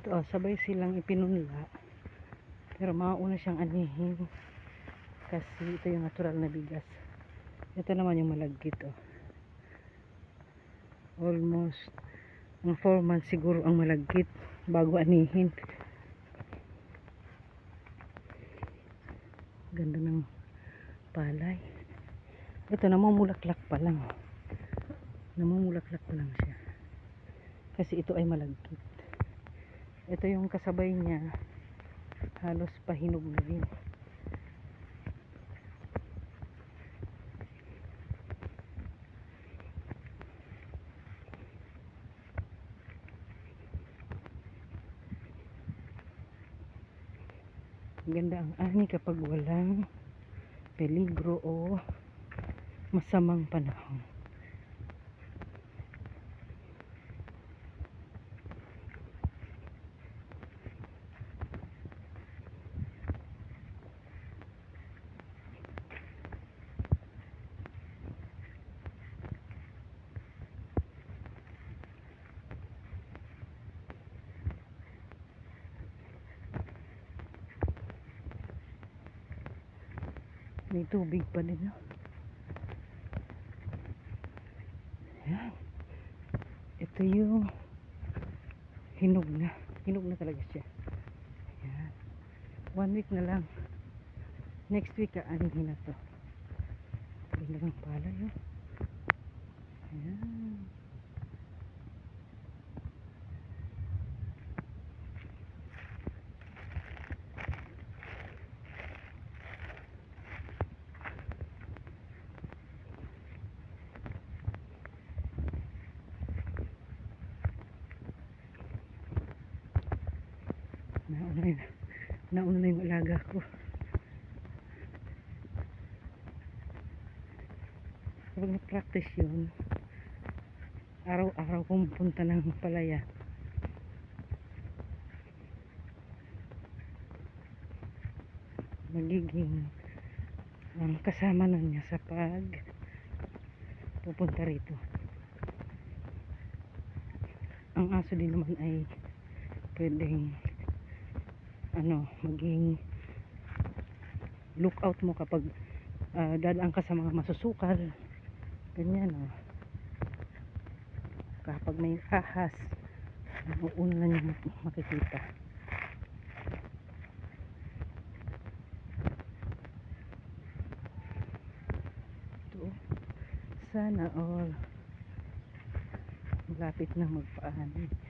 Ito, oh, sabay silang ipinunla. Pero mauna siyang anihin. Kasi ito yung natural na bigas. Ito naman yung malagkit, oh. Almost, ang 4 months siguro ang malagkit bago anihin. Ganda ng palay. Ito, namumulaklak pa lang. Namumulaklak pa lang siya. Kasi ito ay malagkit. Ito yung kasabay niya. Halos pahinog na rin. Ganda ang ani kapag walang peligro o masamang panahon. May tubig pa din. No? Yan. Ito yung hinog na. Hinog na talaga siya. Yan. One week na lang. Next week, aanihin na to. Ganda ng palay. Oh. Ayan. Nauna yun. Nauna na yung alaga ko. Kapag na-practice yun, araw-araw kong punta ng palaya. Magiging ang kasama na niya sa pag pupunta rito. Ang aso din naman ay pwedeng ano, maging lookout mo kapag uh, dadaan ka sa mga masusukal. Ganyan, oh. Kapag may ahas, una na niya mak- makikita. Ito, sana all malapit na magpaani.